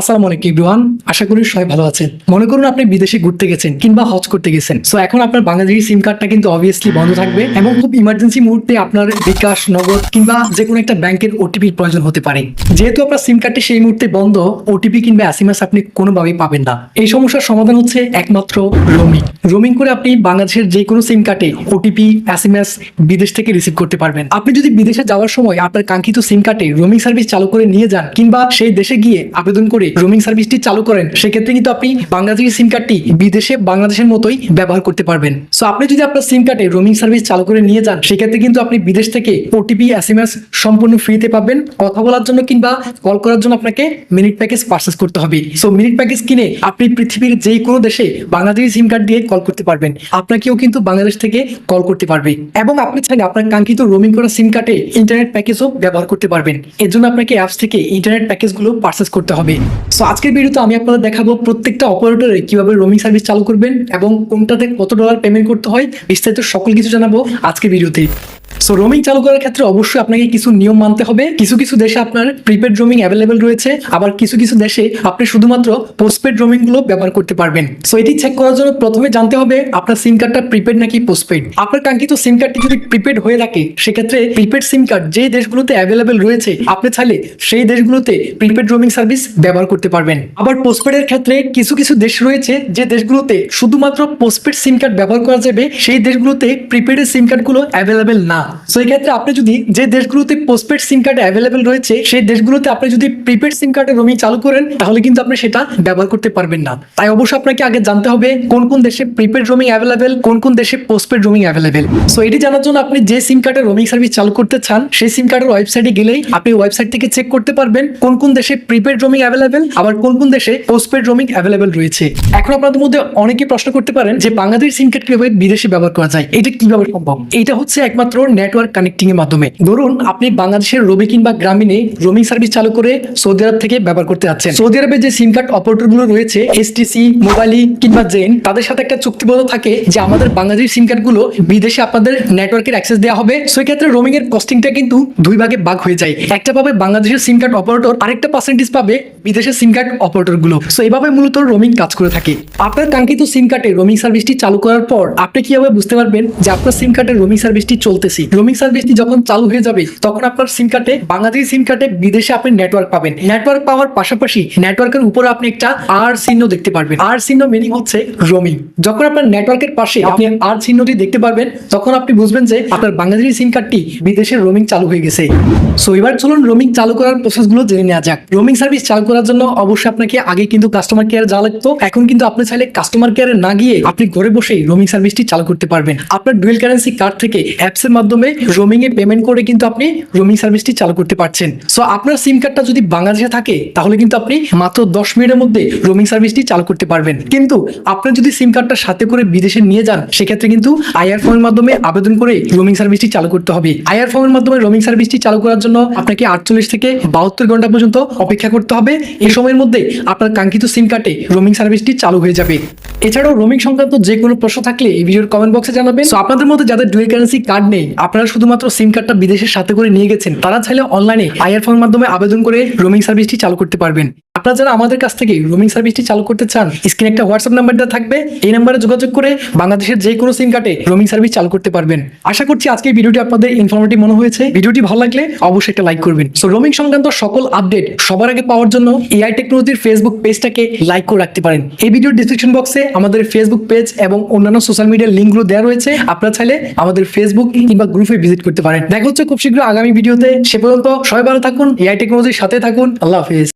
আসসালামু আলাইকুম ইব্রুহান আশা করি সবাই ভালো আছেন। মনে করুন আপনি বিদেশে ঘুরতে গেছেন কিংবা হজ করতে গেছেন। সো এখন আপনার বাংলাদেশি সিম কার্ডটা কিন্তু অবভিয়াসলি বন্ধ থাকবে এবং খুব ইমার্জেন্সি মুহূর্তে আপনার বিকাশ, নগদ কিংবা যে কোনো একটা ব্যাংকের ওটিপির প্রয়োজন হতে পারে। যেহেতু আপনার সিম কার্ডটি সেই মুহূর্তে বন্ধ ওটিপি কিংবা এসএমএস আপনি কোনোভাবেই পাবেন না। এই সমস্যার সমাধান হচ্ছে একমাত্র রোমিং রোমিং করে আপনি বাংলাদেশের যে কোনো সিম কার্ডে ওটিপি এসএমএস বিদেশ থেকে রিসিভ করতে পারবেন। আপনি যদি বিদেশে যাওয়ার সময় আপনার কাঙ্ক্ষিত সিম কার্ডে রোমিং সার্ভিস চালু করে নিয়ে যান কিংবা সেই দেশে গিয়ে আবেদন করে রোমিং সার্ভিসটি চালু করেন, সেক্ষেত্রে কিন্তু আপনি বাংলাদেশি সিম কার্ডটি বিদেশে বাংলাদেশের মতোই ব্যবহার করতে পারবেন। সো আপনি যদি আপনার সিম কার্ডে রোমিং সার্ভিস চালু করে নিয়ে যান, সেক্ষেত্রে কিন্তু আপনি বিদেশ থেকে ওটিপি এসএমএস সম্পূর্ণ ফ্রিতে পাবেন। কথা বলার জন্য কিংবা কল করার জন্য আপনাকে মিনিট প্যাকেজ পারচেস করতে হবে। সো মিনিট প্যাকেজ কিনে আপনি পৃথিবীর যে কোনো দেশে বাংলাদেশি সিম কার্ড দিয়ে কল করতে পারবেন। আপনাকেও কিন্তু বাংলাদেশ থেকে কল করতে পারবে। এবং আপনি চাইলে আপনার কাঙ্ক্ষিত রোমিং করা সিম কার্ডে ইন্টারনেট প্যাকেজও ব্যবহার করতে পারবেন। এর জন্য আপনাকে অ্যাপস থেকে ইন্টারনেট প্যাকেজগুলো পারচেস করতে হবে। সো আজকের ভিডিওতে আমি আপনাদের দেখাবো প্রত্যেকটা অপারেটরে কীভাবে রোমিং সার্ভিস চালু করবেন এবং কোনটাতে কত ডলার পেমেন্ট করতে হয়, বিস্তারিত সকল কিছু জানাব আজকের ভিডিওতে সো রোমিং চালু করার ক্ষেত্রে অবশ্যই আপনাকে কিছু নিয়ম মানতে হবে। কিছু কিছু দেশে আপনার প্রিপেড রোমিং অ্যাভেলেবেল রয়েছে, আবার কিছু কিছু দেশে আপনি শুধুমাত্র পোস্টপেড রোমিংগুলো ব্যবহার করতে পারবেন। সো এটি চেক করার জন্য প্রথমে জানতে হবে আপনার সিম কার্ডটা প্রিপেড নাকি পোস্টপেড আপনার কাঙ্ক্ষিত সিম কার্ডটি যদি প্রিপেড হয়ে থাকে, সেক্ষেত্রে প্রিপেড সিম কার্ড যে দেশগুলোতে অ্যাভেলেবেল রয়েছে, আপনি চাইলে সেই দেশগুলোতে প্রিপেড রোমিং সার্ভিস ব্যবহার করতে পারবেন। আবার পোস্টপেডের ক্ষেত্রে কিছু কিছু দেশ রয়েছে, যে দেশগুলোতে শুধুমাত্র পোস্টপেড সিম কার্ড ব্যবহার করা যাবে, সেই দেশগুলোতে প্রিপেডের সিম কার্ডগুলো অ্যাভেলেবেল না। সো আপনি যদি যে দেশগুলোতে পোস্টপেড সিম কার্ড অ্যাভেলেবেল রয়েছে, সেই দেশগুলোতে আপনি যদি প্রিপেড সিম কার্ডে রোমিং চালু করেন, তাহলে কিন্তু আপনি সেটা ব্যবহার করতে পারবেন না। তাই অবশ্যই আপনাকে আগে জানতে হবে কোন কোন দেশে প্রিপেড রোমিং অ্যাভেলেবেল কোন কোন দেশে পোস্টপেড রোমিং অ্যাভেলেবেল সো এটি জানার জন্য আপনি যে সিম রোমিং সার্ভিস চালু করতে চান, সেই সিম কার্ডের ওয়েবসাইটে গেলেই আপনি ওয়েবসাইট থেকে চেক করতে পারবেন কোন কোন দেশে প্রিপেড রোমিং অ্যাভেলেবেল আবার কোন কোন দেশে পোস্টপেড রোমিং অ্যাভেলেবেল রয়েছে। এখন আপনাদের মধ্যে অনেকে প্রশ্ন করতে পারেন যে, বাংলাদেশ সিম কার্ড কীভাবে বিদেশে ব্যবহার করা যায়? এটা কীভাবে সম্ভব? এটা হচ্ছে একমাত্র নেটওয়ার্ক কানেক্টিং এর মাধ্যমে। ধরুন, আপনি বাংলাদেশের রবি কিংবা গ্রামীণে রোমিং সার্ভিস চালু করে সৌদি আরব থেকে ব্যবহার করতে যাচ্ছেন। সৌদি আরবে যে সিম কার্ড অপারেটরগুলো রয়েছে এসটিসি মোবাইলি কিংবা জেন তাদের সাথে একটা চুক্তিবদ্ধ থাকে যে আমাদের বাংলাদেশ সিম কার্ডগুলো বিদেশে আপনাদের নেটওয়ার্কের অ্যাক্সেস দেওয়া হবে। সেই ক্ষেত্রে রোমিং এর কস্টিংটা কিন্তু দুই ভাগে ভাগ হয়ে যায়। একটা পাবে বাংলাদেশের সিম কার্ড অপারেটর আরেকটা পার্সেন্টেজ পাবে বিদেশের সিম কার্ড অপারেটরগুলো। সো এইভাবে মূলত রোমিং কাজ করে থাকে। আপনার কাঙ্ক্ষিত সিম কার্ডে রোমিং সার্ভিসটি চালু করার পর আপনি কীভাবে বুঝতে পারবেন যে আপনার সিম কার্ডের রোমিং সার্ভিসটি চলতেছে রোমিং সার্ভিসটি যখন চালু হয়ে যাবে, তখন আপনার সিম কার্ডে বাংলাদেশি সিম কার্ডে বিদেশে আপনি নেটওয়ার্ক পাবেন। নেটওয়ার্ক পাওয়ার পাশাপাশি নেটওয়ার্কের উপরে আপনি একটা আর চিহ্ন দেখতে পারবেন। আর চিহ্ন মিনিং হচ্ছে রোমিং যখন আপনার নেটওয়ার্কের পাশে আপনি আর চিহ্নটি দেখতে পারবেন, তখন আপনি বুঝবেন যে আপনার বাংলাদেশি সিম কার্ডটি বিদেশের রোমিং চালু হয়ে গেছে। সো এবার চলুন রোমিং চালু করার প্রসেসগুলো জেনে নেওয়া যাক। রোমিং সার্ভিস চালু করার জন্য অবশ্যই আপনাকে আগে কিন্তু কাস্টমার কেয়ার যাওয়া লাগতো। এখন কিন্তু আপনি চাইলে কাস্টমার কেয়ারে না গিয়ে আপনি ঘরে বসেই রোমিং সার্ভিসটি চালু করতে পারবেন। আপনার ডুয়েল কারেন্সি কার্ড থেকে অ্যাপস এর মাধ্যমে রোমিং এ পেমেন্ট করে কিন্তু আপনি রোমিং সার্ভিসটি চালু করতে পারছেন। সো আপনার সিম কার্ডটা যদি বাংলাদেশে থাকে, তাহলে কিন্তু আপনি মাত্র দশ মিনিটের মধ্যে রোমিং সার্ভিসটি চালু করতে পারবেন। কিন্তু আপনি যদি সিম কার্ডটা সাথে করে বিদেশে নিয়ে যান, সেক্ষেত্রে কিন্তু আইআর ফর্মের মাধ্যমে আবেদন করে রোমিং সার্ভিসটি চালু করতে হবে। আইআর ফর্মের মাধ্যমে রোমিং সার্ভিসটি চালু করার জন্য আপনাকে আটচল্লিশ থেকে বাহাত্তর ঘণ্টা পর্যন্ত অপেক্ষা করতে হবে। এই সময়ের মধ্যে আপনার কাঙ্ক্ষিত সিম কার্ডে রোমিং সার্ভিসটি চালু হয়ে যাবে। এছাড়াও রোমিং সংক্রান্ত যে কোনো প্রশ্ন থাকলে এই ভিডিওর কমেন্ট বক্সে জানাবেন। আপনাদের মধ্যে যাদের ডুয়েল কারেন্সি কার্ড নেই আপনারা শুধুমাত্র সিম কার্ডটা বিদেশের সাথে করে নিয়ে গেছেন, তারা চাইলে অনলাইনে আইআর ফোনের মাধ্যমে আবেদন করে রোমিং সার্ভিসটি চালু করতে পারবেন। আপনারা যারা আমাদের কাছ থেকে রোমিং সার্ভিসটি চালু করতে চান স্ক্রিনে একটা হোয়াটসঅ্যাপ নাম্বার দেওয়া থাকবে। এই নাম্বারে যোগাযোগ করে বাংলাদেশের যে কোনো সিম কার্ডে রোমিং সার্ভিস চালু করতে পারবেন। আশা করছি আজকে ভিডিওটি আপনাদের ইনফরমেটিভ মনে হয়েছে। ভিডিওটি ভালো লাগলে অবশ্যই একটা লাইক করবেন। সো রোমিং সংক্রান্ত সকল আপডেট সবার আগে পাওয়ার জন্য এআই টেকনোলজির ফেসবুক পেজটাকে লাইক করে রাখতে পারেন। এই ভিডিওর ডিসক্রিপশন বক্সে আমাদের ফেসবুক পেজ এবং অন্যান্য সোশ্যাল মিডিয়ার লিঙ্কগুলো দেওয়া রয়েছে। আপনারা চাইলে আমাদের ফেসবুক কিংবা গ্রুপে ভিজিট করতে পারেন। দেখা হচ্ছে খুব শীঘ্র আগামী ভিডিওতে সে পর্যন্ত সবাই ভালো থাকুন এআই টেকনোলজির সাথে থাকুন। আল্লাহ হাফিজ।